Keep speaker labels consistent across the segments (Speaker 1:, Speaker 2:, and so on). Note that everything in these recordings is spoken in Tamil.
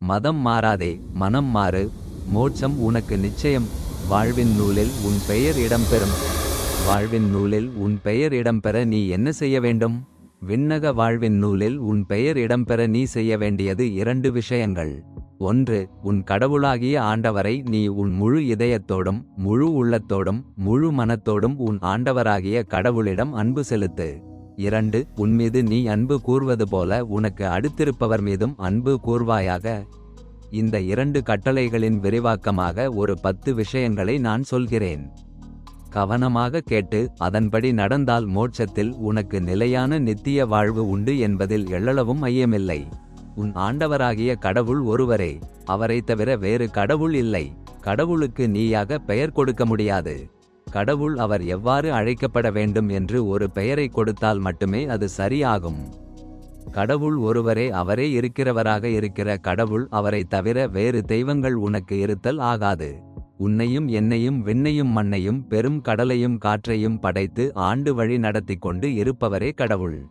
Speaker 1: மதம் மாறாதே மனம் மாறு மோட்சம் உனக்கு நிச்சயம். வாழ்வின் நூலில் உன் பெயர் இடம்பெறும். வாழ்வின் நூலில் உன் பெயர் இடம்பெற நீ என்ன செய்ய வேண்டும்? விண்ணக வாழ்வின் நூலில் உன் பெயர் இடம்பெற நீ செய்ய வேண்டியது இரண்டு விஷயங்கள். ஒன்று உன் கடவுளாகிய ஆண்டவரை நீ உன் முழு இதயத்தோடும் முழு உள்ளத்தோடும் முழு மனத்தோடும் உன் ஆண்டவராகிய கடவுளிடம் அன்பு செலுத்து. இரண்டு உன்மீது நீ அன்பு கூர்வது போல உனக்கு அடுத்திருப்பவர் மீதும் அன்பு கூர்வாயாக. இந்த இரண்டு கட்டளைகளின் விரிவாக்கமாக ஒரு பத்து விஷயங்களை நான் சொல்கிறேன். கவனமாக கேட்டு அதன்படி நடந்தால் மோட்சத்தில் உனக்கு நிலையான நித்திய வாழ்வு உண்டு என்பதில் எள்ளளவும் ஐயமில்லை. உன் ஆண்டவராகிய கடவுள் ஒருவரே அவரைத் தவிர வேறு கடவுள் இல்லை. கடவுளுக்கு நீயாக பெயர் கொடுக்க முடியாது. கடவுள் அவர் எவ்வாறு அழைக்கப்பட வேண்டும் என்று ஒரு பெயரை கொடுத்தால் மட்டுமே அது சரியாகும். கடவுள் ஒருவரே அவரே இருக்கிறவராக இருக்கிற கடவுள் அவரைத் தவிர வேறு தெய்வங்கள் உனக்கு இருத்தல் ஆகாது. உன்னையும் என்னையும் விண்ணையும் மண்ணையும் பெரும் கடலையும் காற்றையும் படைத்து ஆண்டு வழி நடத்திக் கொண்டு இருப்பவரே கடவுள்.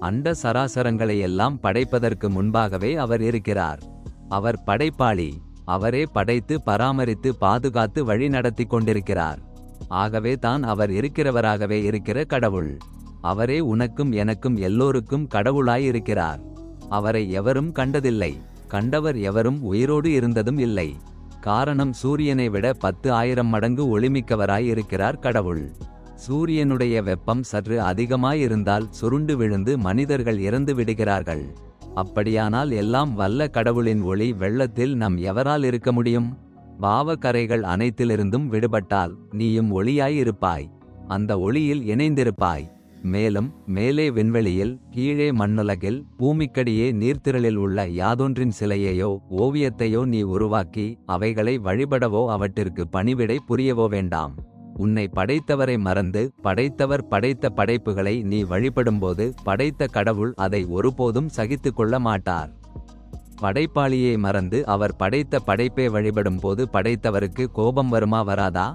Speaker 1: அண்ட சராசரங்களையெல்லாம் படைப்பதற்கு முன்பாகவே அவர் இருக்கிறார். அவர் படைப்பாளி அவரே படைத்து பராமரித்து பாதுகாத்து வழி நடத்தி கொண்டிருக்கிறார். ஆகவே தான் அவர் இருக்கிறவராகவே இருக்கிற கடவுள். அவரே உனக்கும் எனக்கும் எல்லோருக்கும் கடவுளாயிருக்கிறார். அவரை எவரும் கண்டதில்லை. கண்டவர் எவரும் உயிரோடு இருந்ததும் இல்லை. காரணம் சூரியனை விட பத்து ஆயிரம் மடங்கு ஒளிமிக்கவராய் இருக்கிறார் கடவுள். சூரியனுடைய வெப்பம் சற்று அதிகமாயிருந்தால் சுருண்டு விழுந்து மனிதர்கள் இறந்து விடுகிறார்கள். அப்படியானால் எல்லாம் வல்ல கடவுளின் ஒளி வெள்ளத்தில் நம் எவரால் இருக்க முடியும்? பாவக்கரைகள் அனைத்திலிருந்தும் விடுபட்டால் நீயும் ஒளியாயிருப்பாய். அந்த ஒளியில் இணைந்திருப்பாய். மேலும் மேலே விண்வெளியில் கீழே மண்ணுலகில் பூமிக்கடியே நீர்த்திரளில் உள்ள யாதொன்றின் சிலையையோ ஓவியத்தையோ நீ உருவாக்கி அவைகளை வழிபடவோ அவற்றிற்கு பணிவிடை புரியவோ வேண்டாம். உன்னை படைத்தவரை மறந்து படைத்தவர் படைத்த படைப்புகளை நீ வழிபடும்போது படைத்த கடவுள் அதை ஒருபோதும் சகித்துக் கொள்ள மாட்டார். படைப்பாளியை மறந்து அவர் படைத்த படைப்பை வழிபடும்போது படைத்தவருக்கு கோபம் வருமா வராதா?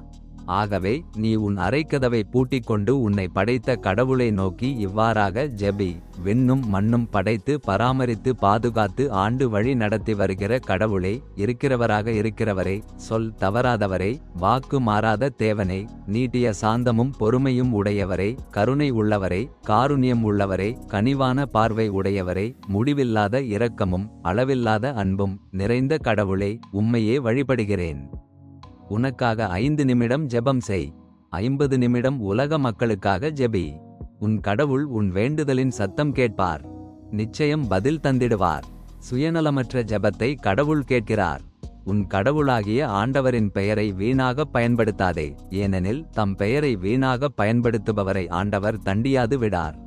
Speaker 1: ஆகவே நீ உன் அறைக்கதவை பூட்டிக் கொண்டு உன்னை படைத்த கடவுளை நோக்கி இவ்வாறாக ஜெபி. விண்ணும் மண்ணும் படைத்து பராமரித்து பாதுகாத்து ஆண்டு வழி நடத்தி வருகிற கடவுளே இருக்கிறவராக இருக்கிறவரே சொல் தவறாதவரே வாக்கு மாறாத தேவனே நீட்டிய சாந்தமும் பொறுமையும் உடையவரே கருணை உள்ளவரே காருண்யம் உள்ளவரே கனிவான பார்வை உடையவரே முடிவில்லாத இரக்கமும் அளவில்லாத அன்பும் நிறைந்த கடவுளே உம்மையே வழிபடுகிறேன். உனக்காக ஐந்து நிமிடம் ஜெபம் செய். ஐம்பது நிமிடம் உலக மக்களுக்காக ஜெபி. உன் கடவுள் உன் வேண்டுதலின் சத்தம் கேட்பார். நிச்சயம் பதில் தந்திடுவார். சுயநலமற்ற ஜெபத்தை கடவுள் கேட்கிறார். உன் கடவுளாகிய ஆண்டவரின் பெயரை வீணாகப் பயன்படுத்தாதே. ஏனெனில் தம் பெயரை வீணாகப் பயன்படுத்துபவரை ஆண்டவர் தண்டியாது விடார்.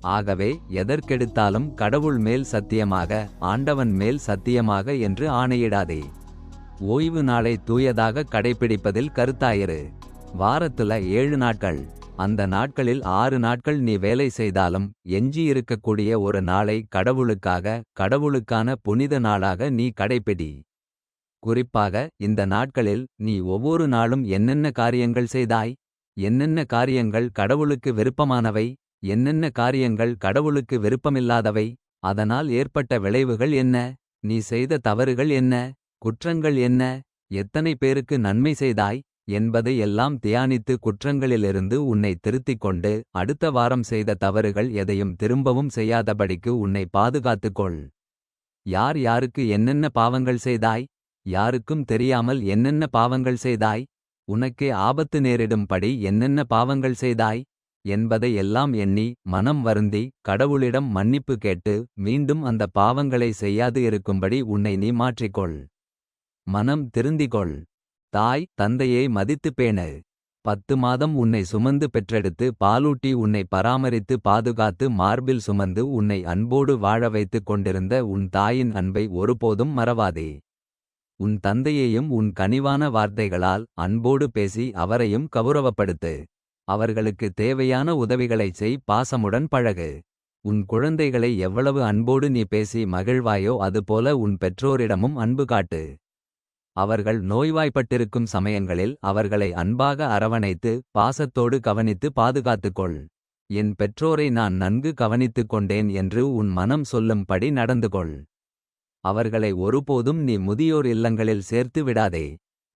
Speaker 1: ஆகவே எதற்கெடுத்தாலும் கடவுள் மேல் சத்தியமாக ஆண்டவன் மேல் சத்தியமாக என்று ஆணையிடாதே. ஓய்வு நாளை தூயதாக கடைபிடிப்பதில் கருத்தாயிரு. வாரத்துல ஏழு நாட்கள். அந்த நாட்களில் ஆறு நாட்கள் நீ வேலை செய்தாலும் எஞ்சி இருக்கக்கூடிய ஒரு நாளை கடவுளுக்காக கடவுளுக்கான புனித நாளாக நீ கடைப்பிடி குறிப்பாக இந்த நாட்களில் நீ ஒவ்வொரு நாளும் என்னென்ன காரியங்கள் செய்தாய்? என்னென்ன காரியங்கள் கடவுளுக்கு விருப்பமானவை? என்னென்ன காரியங்கள் கடவுளுக்கு விருப்பமில்லாதவை? அதனால் ஏற்பட்ட விளைவுகள் என்ன? நீ செய்த தவறுகள் என்ன? குற்றங்கள் என்ன? எத்தனை பேருக்கு நன்மை செய்தாய்? என்பதை எல்லாம் தியானித்து குற்றங்களிலிருந்து உன்னை திருத்திக் கொண்டு அடுத்த வாரம் செய்த தவறுகள் எதையும் திரும்பவும் செய்யாதபடிக்கு உன்னை பாதுகாத்துக்கொள் யார் யாருக்கு என்னென்ன பாவங்கள் செய்தாய்? யாருக்கும் தெரியாமல் என்னென்ன பாவங்கள் செய்தாய்? உனக்கே ஆபத்து நேரிடும்படி என்னென்ன பாவங்கள் செய்தாய்? என்பதை எல்லாம் எண்ணி மனம் வருந்தி கடவுளிடம் மன்னிப்பு கேட்டு மீண்டும் அந்த பாவங்களை செய்யாது இருக்கும்படி உன்னை நீ மாற்றிக்கொள் மனம் திருந்திகொள். தாய் தந்தையை மதித்து பேணு. பத்து மாதம் உன்னை சுமந்து பெற்றெடுத்து பாலூட்டி உன்னை பராமரித்து பாதுகாத்து மார்பில் சுமந்து உன்னை அன்போடு வாழ வைத்துக் கொண்டிருந்த உன் தாயின் அன்பை ஒருபோதும் மறவாதே. உன் தந்தையையும் உன் கனிவான வார்த்தைகளால் அன்போடு பேசி அவரையும் கௌரவப்படுத்து. அவர்களுக்கு தேவையான உதவிகளைச் செய் பாசமுடன் பழகு. உன் குழந்தைகளை எவ்வளவு அன்போடு நீ பேசி மகிழ்வாயோ அதுபோல உன் பெற்றோரிடமும் அன்பு காட்டு. அவர்கள் நோய்வாய்ப்பட்டிருக்கும் சமயங்களில் அவர்களை அன்பாக அரவணைத்து பாசத்தோடு கவனித்து பாதுகாத்துக்கொள். என் பெற்றோரை நான் நன்கு கவனித்துக் கொண்டேன் என்று உன் மனம் சொல்லும்படி நடந்துகொள். அவர்களை ஒருபோதும் நீ முதியோர் இல்லங்களில் சேர்த்து விடாதே.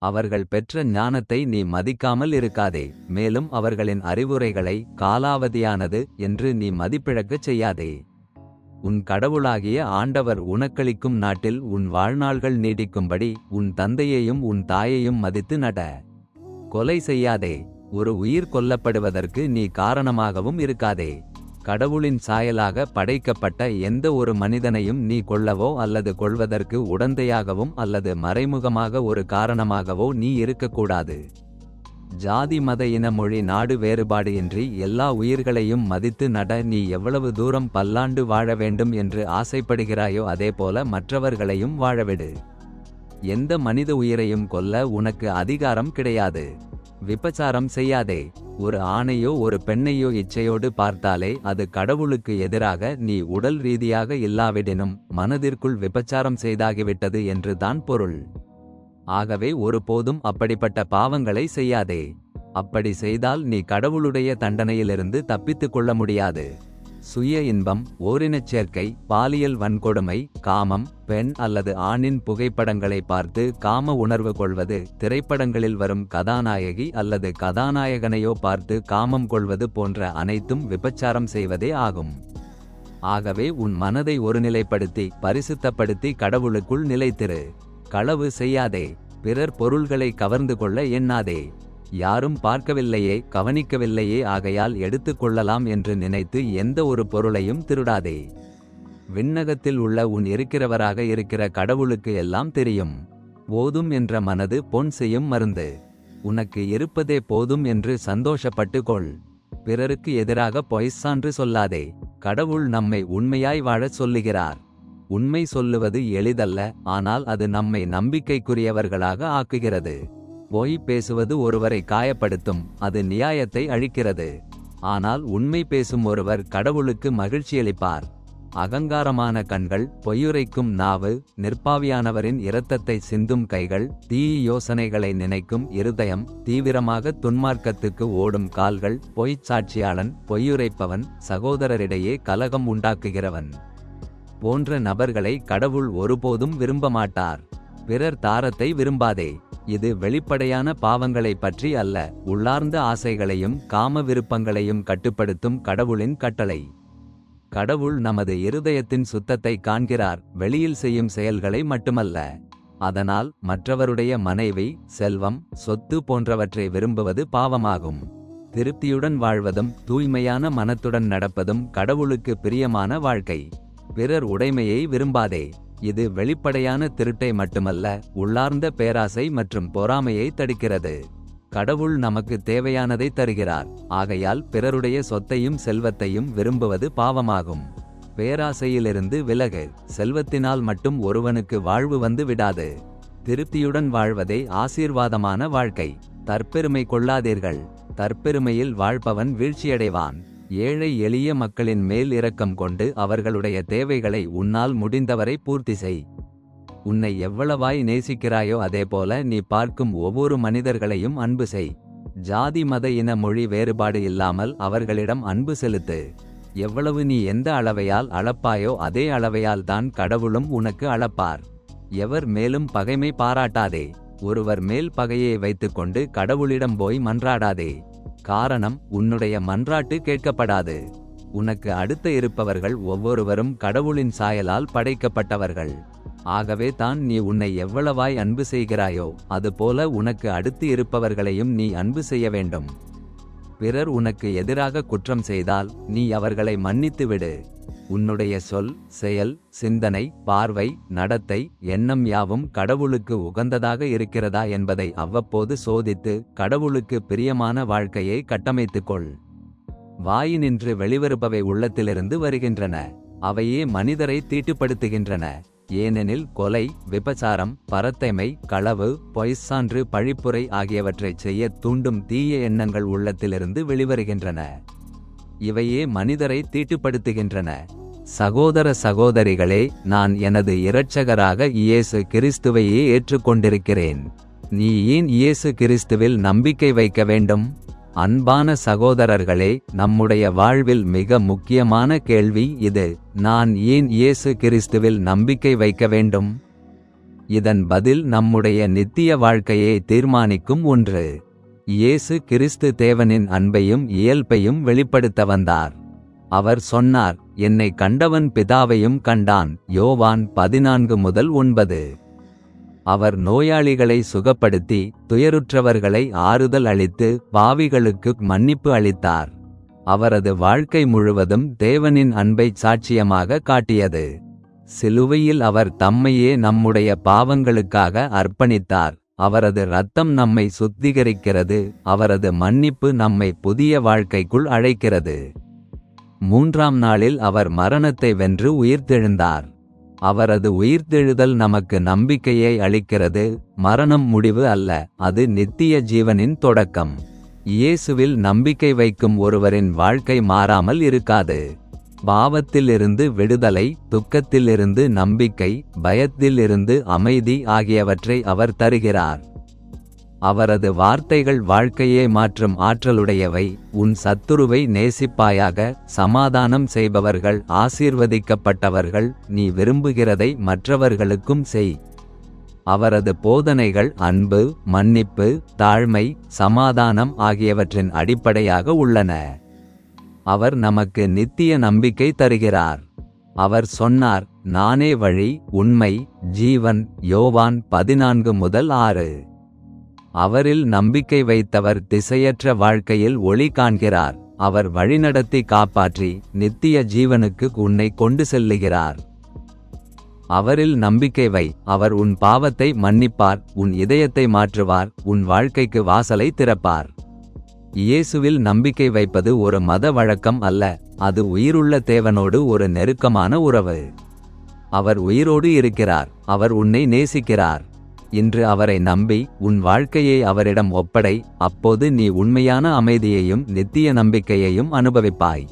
Speaker 1: அவர்கள் பெற்ற ஞானத்தை நீ மதிக்காமல் இருக்காதே. மேலும் அவர்களின் அறிவுரைகளை காலாவதியானது என்று நீ மதிப்பிழக்கச் செய்யாதே. உன் கடவுளாகிய ஆண்டவர் உனக்களிக்கும் நாட்டில் உன் வாழ்நாள்கள் நீடிக்கும்படி உன் தந்தையையும் உன் தாயையும் மதித்து நட. கொலை செய்யாதே ஒரு உயிர் கொல்லப்படுவதற்கு நீ காரணமாகவும் இருக்காதே. கடவுளின் சாயலாக படைக்கப்பட்ட எந்த ஒரு மனிதனையும் நீ கொள்ளவோ அல்லது கொள்வதற்கு உடந்தையாகவும் அல்லது மறைமுகமாக ஒரு காரணமாகவோ நீ இருக்கக்கூடாது. ஜாதி மத இன மொழி நாடு வேறுபாடு இன்றி எல்லா உயிர்களையும் மதித்து நட நீ எவ்வளவு தூரம் பல்லாண்டு வாழ வேண்டும் என்று ஆசைப்படுகிறாயோ அதேபோல மற்றவர்களையும் வாழவிடு. எந்த மனித உயிரையும் கொல்ல உனக்கு அதிகாரம் கிடையாது. விபச்சாரம் செய்யாதே. ஒரு ஆணையோ ஒரு பெண்ணையோ இச்சையோடு பார்த்தாலே அது கடவுளுக்கு எதிராக நீ உடல் ரீதியாக இல்லாவிடினும் மனதிற்குள் விபச்சாரம் செய்தாகிவிட்டது என்று தான் பொருள். ஆகவே ஒருபோதும் அப்படிப்பட்ட பாவங்களை செய்யாதே. அப்படி செய்தால் நீ கடவுளுடைய தண்டனையிலிருந்து தப்பித்துக் கொள்ள முடியாது. சுய இன்பம் ஓரினச் சேர்க்கை பாலியல் வன்கொடுமை காமம் பெண் அல்லது ஆணின் புகைப்படங்களை பார்த்து காம உணர்வு கொள்வது திரைப்படங்களில் வரும் கதாநாயகி அல்லது கதாநாயகனையோ பார்த்து காமம் கொள்வது போன்ற அனைத்தும் விபச்சாரம் செய்வதே ஆகும். ஆகவே உன் மனதை ஒருநிலைப்படுத்தி பரிசுத்தப்படுத்தி கடவுளுக்குள் நிலைத்திரு. களவு செய்யாதே பிறர் பொருள்களை கவர்ந்து கொள்ள எண்ணாதே. யாரும் பார்க்கவில்லையே கவனிக்கவில்லையே ஆகையால் எடுத்துக்கொள்ளலாம் என்று நினைத்து எந்த ஒரு பொருளையும் திருடாதே. விண்ணகத்தில் உள்ள உன் இருக்கிறவராக இருக்கிற கடவுளுக்கு எல்லாம் தெரியும். போதும் என்ற மனது பொன் செய்யும் மருந்து. உனக்கு இருப்பதே போதும் என்று சந்தோஷப்பட்டு கொள். பிறருக்கு எதிராக பொய்சான்று சொல்லாதே. கடவுள் நம்மை உண்மையாய் வாழச் சொல்லுகிறார். உண்மை சொல்லுவது எளிதல்ல ஆனால் அது நம்மை நம்பிக்கைக்குரியவர்களாக ஆக்குகிறது. பொய் பேசுவது ஒருவரை காயப்படுத்தும் அது நியாயத்தை அழிக்கிறது. ஆனால் உண்மை பேசும் ஒருவர் கடவுளுக்கு மகிழ்ச்சியளிப்பார் அகங்காரமான கண்கள் பொய்யுரைக்கும் நாவு நிற்பாவியானவரின் இரத்தத்தை சிந்தும் கைகள் தீய யோசனைகளை நினைக்கும் இருதயம் தீவிரமாக துன்மார்க்கத்துக்கு ஓடும் கால்கள் பொய்ச் சாட்சியாளன் பொய்யுரைப்பவன் சகோதரரிடையே கலகம் உண்டாக்குகிறவன். போன்ற நபர்களை கடவுள் ஒருபோதும் விரும்ப மாட்டார் பிறர் தாரத்தை விரும்பாதே. இது வெளிப்படையான பாவங்களை பற்றி அல்ல. உள்ளார்ந்த ஆசைகளையும் காம விருப்பங்களையும் கட்டுப்படுத்தும் கடவுளின் கட்டளை. கடவுள் நமது இருதயத்தின் சுத்தத்தை காண்கிறார். வெளியில் செய்யும் செயல்களை மட்டுமல்ல. அதனால் மற்றவருடைய மனைவி செல்வம் சொத்து போன்றவற்றை விரும்புவது பாவமாகும். திருப்தியுடன் வாழ்வதும் தூய்மையான மனத்துடன் நடப்பதும் கடவுளுக்கு பிரியமான வாழ்க்கை. பிறர் உடைமையை விரும்பாதே. இது வெளிப்படையான திருட்டை மட்டுமல்ல உள்ளார்ந்த பேராசை மற்றும் பொறாமையை தடுக்கிறது. கடவுள் நமக்கு தேவையானதை தருகிறார். ஆகையால் பிறருடைய சொத்தையும் செல்வத்தையும் விரும்புவது பாவமாகும். பேராசையிலிருந்து விலகு செல்வத்தினால் மட்டும் ஒருவனுக்கு வாழ்வு வந்து விடாது. திருப்தியுடன் வாழ்வதே ஆசீர்வாதமான வாழ்க்கை. தற்பெருமை கொள்ளாதீர்கள். தற்பெருமையில் வாழ்பவன் வீழ்ச்சியடைவான். ஏழை எளிய மக்களின் மேல் இரக்கம் கொண்டு அவர்களுடைய தேவைகளை உன்னால் முடிந்தவரை பூர்த்தி செய். உன்னை எவ்வளவாய் நேசிக்கிறாயோ அதேபோல நீ பார்க்கும் ஒவ்வொரு மனிதர்களையும் அன்பு செய். ஜாதி மத இன மொழி வேறுபாடு இல்லாமல் அவர்களிடம் அன்பு செலுத்து. எவ்வளவு நீ எந்த அளவையால் அளப்பாயோ அதே அளவையால் தான் கடவுளும் உனக்கு அளப்பார். எவர் மேலும் பகைமை பாராட்டாதே. ஒருவர் மேல் பகையை வைத்துக்கொண்டு கடவுளிடம் போய் மன்றாடாதே. காரணம் உன்னுடைய மன்றாட்டு கேட்கப்படாது. உனக்கு அடுத்த இருப்பவர்கள் ஒவ்வொருவரும் கடவுளின் சாயலால் படைக்கப்பட்டவர்கள். ஆகவே தான் நீ உன்னை எவ்வளவாய் அன்பு செய்கிறாயோ அதுபோல உனக்கு அடுத்து இருப்பவர்களையும் நீ அன்பு செய்ய வேண்டும். பிறர் உனக்கு எதிராக குற்றம் செய்தால் நீ அவர்களை மன்னித்து விடு உன்னுடைய சொல் செயல் சிந்தனை பார்வை நடத்தை எண்ணம் யாவும் கடவுளுக்கு உகந்ததாக இருக்கிறதா என்பதை அவ்வப்போது சோதித்து கடவுளுக்கு பிரியமான வாழ்க்கையை கட்டமைத்துக்கொள். வாயினின்று வெளிவருபவை உள்ளத்திலிருந்து வருகின்றன. அவையே மனிதரை தீட்டுப்படுத்துகின்றன. ஏனெனில் கொலை விபச்சாரம் பரத்தைமை களவு பொய்சான்று பழிப்புரை ஆகியவற்றைச் செய்ய தூண்டும் தீய எண்ணங்கள் உள்ளத்திலிருந்து வெளிவருகின்றன. இவையே மனிதரை தீட்டுப்படுத்துகின்றன. சகோதர சகோதரிகளே நான் எனது இரட்சகராக இயேசு கிறிஸ்துவையே ஏற்றுக்கொண்டிருக்கிறேன். நீ ஏன் இயேசு கிறிஸ்துவில் நம்பிக்கை வைக்க வேண்டும்? அன்பான சகோதரர்களே நம்முடைய வாழ்வில் மிக முக்கியமான கேள்வி இது. நான் ஏன் இயேசு கிறிஸ்துவில் நம்பிக்கை வைக்க வேண்டும்? இதன் பதில் நம்முடைய நித்திய வாழ்க்கையை தீர்மானிக்கும் ஒன்று. இயேசு கிறிஸ்து தேவனின் அன்பையும் இயல்பையும் வெளிப்படுத்த வந்தார். அவர் சொன்னார் என்னை கண்டவன் பிதாவையும் கண்டான். யோவான் பதினான்கு முதல் ஒன்பது. அவர் நோயாளிகளை சுகப்படுத்தி துயருற்றவர்களை ஆறுதல் அளித்து பாவிகளுக்கு மன்னிப்பு அளித்தார். அவரது வாழ்க்கை முழுவதும் தேவனின் அன்பை சாட்சியமாக காட்டியது. சிலுவையில் அவர் தம்மையே நம்முடைய பாவங்களுக்காக அர்ப்பணித்தார். அவரது ரத்தம் நம்மை சுத்திகரிக்கிறது அவரது மன்னிப்பு நம்மை புதிய வாழ்க்கைக்குள் அழைக்கிறது. மூன்றாம் நாளில் அவர் மரணத்தை வென்று உயிர்த்தெழுந்தார். அவரது உயிர்த்தெழுதல் நமக்கு நம்பிக்கையை அளிக்கிறது மரணம் முடிவு அல்ல அது நித்திய ஜீவனின் தொடக்கம். இயேசுவில் நம்பிக்கை வைக்கும் ஒருவரின் வாழ்க்கை மாறாமல் இருக்காது. பாவத்திலிருந்து விடுதலை துக்கத்திலிருந்து நம்பிக்கை பயத்திலிருந்து அமைதி ஆகியவற்றை அவர் தருகிறார். அவரது வார்த்தைகள் வாழ்க்கையே மாற்றும் ஆற்றலுடையவை உன் சத்துருவை நேசிப்பாயாக சமாதானம் செய்பவர்கள் ஆசீர்வதிக்கப்பட்டவர்கள் நீ விரும்புகிறதை மற்றவர்களுக்கும் செய். அவரது போதனைகள் அன்பு மன்னிப்பு தாழ்மை சமாதானம் ஆகியவற்றின் அடிப்படையாக உள்ளன. அவர் நமக்கு நித்திய நம்பிக்கை தருகிறார். அவர் சொன்னார் நானே வழி உண்மை ஜீவன். யோவான் பதினான்கு முதல் ஆறு. அவரில் நம்பிக்கை வைத்தவர் திசையற்ற வாழ்க்கையில் ஒளி காண்கிறார். அவர் வழிநடத்தி காப்பாற்றி நித்திய ஜீவனுக்கு உன்னை கொண்டு செல்லுகிறார். அவரில் நம்பிக்கை வை. அவர் உன் பாவத்தை மன்னிப்பார் உன் இதயத்தை மாற்றுவார் உன் வாழ்க்கைக்கு வாசலை திறப்பார். இயேசுவில் நம்பிக்கை வைப்பது ஒரு மத வழக்கம் அல்ல. அது உயிருள்ள தேவனோடு ஒரு நெருக்கமான உறவு. அவர் உயிரோடு இருக்கிறார். அவர் உன்னை நேசிக்கிறார். இன்று அவரை நம்பி உன் வாழ்க்கையை அவரிடம் ஒப்படை அப்போது நீ உண்மையான அமைதியையும் நித்திய நம்பிக்கையையும் அனுபவிப்பாய்.